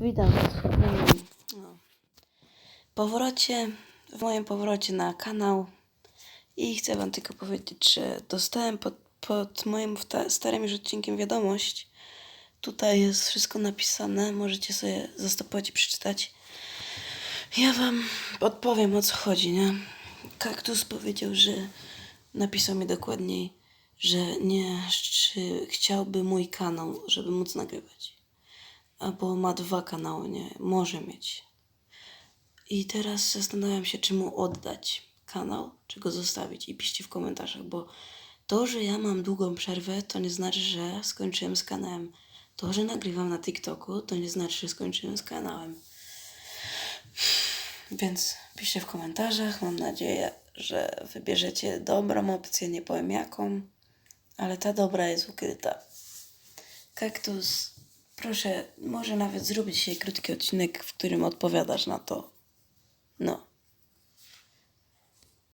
Witam no, powrocie, w moim powrocie na kanał i chcę Wam tylko powiedzieć, że dostałem pod, pod moim starym już odcinkiem wiadomość. Tutaj jest wszystko napisane, możecie sobie zastopować i przeczytać. Ja Wam odpowiem o co chodzi, nie? Kaktus powiedział, że napisał mi dokładniej, że nie, czy chciałby mój kanał, żeby móc nagrywać albo ma dwa kanały, nie, może mieć. I teraz zastanawiam się, czy mu oddać kanał, czy go zostawić i piszcie w komentarzach, bo to, że ja mam długą przerwę, to nie znaczy, że skończyłem z kanałem. To, że nagrywam na TikToku, to nie znaczy, że skończyłem z kanałem. Więc piszcie w komentarzach. Mam nadzieję, że wybierzecie dobrą opcję, nie powiem jaką, ale ta dobra jest ukryta. Kaktus, proszę, może nawet zrobić dzisiaj krótki odcinek, w którym odpowiadasz na to. No.